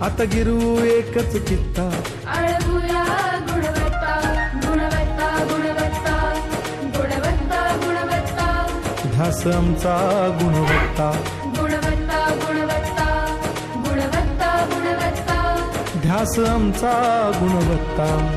आता गिरू एकच कित्ता. आळवूया गुणवत्ता गुणवत्ता गुणवत्ता गुणवत्ता गुणवत्ता. ध्यास आमचा गुणवत्ता. गुणवत्ता गुणवत्ता गुणवत्ता गुणवत्ता. ध्यास आमचा गुणवत्ता.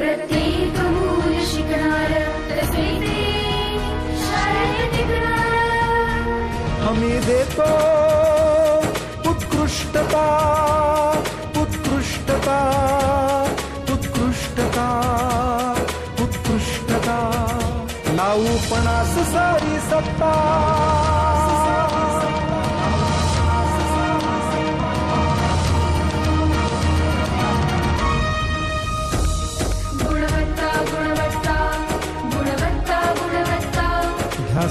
प्रत्येक मूल शिकणार तसे ते शाळेत टिकणार हमी देतो उत्कृष्टता उत्कृष्टता उत्कृष्टता उत्कृष्टता. लावू पणास सारी सत्ता.